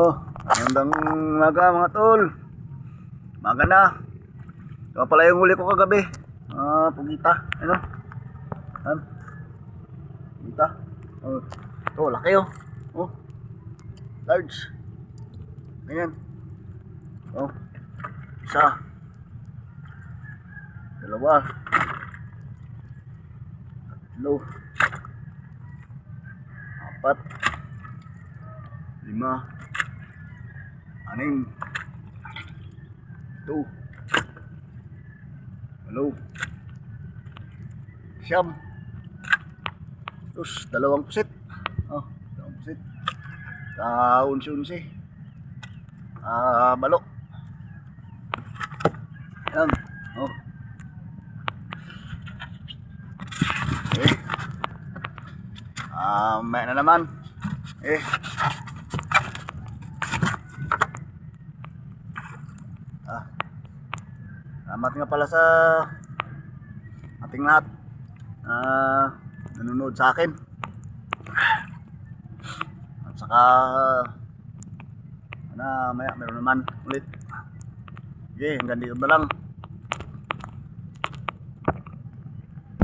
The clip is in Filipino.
Oh, magandang maga mga tol. Maga na. Ito pala yung huli ko kagabi. Ah, pugita. Ano? Ano? Pugita. Oh. Ito, laki oh. Oh. Large. Ayan. Oh. Isa. Dalawa. Tatlo. Apat. Lima. Anim. Ito. Hello. Siyam. Tapos, dalawang pusit. Oh, dalawang pusit. Kaunsi-unsi. Ah, balo. Yan. Oh. Eh. Ah, may na naman. Eh. Ah. Salamat nga pala sa ating lahat. Ah, nanonood sa akin. At saka na maya meron naman ulit. Okay, hanggang dito na lang.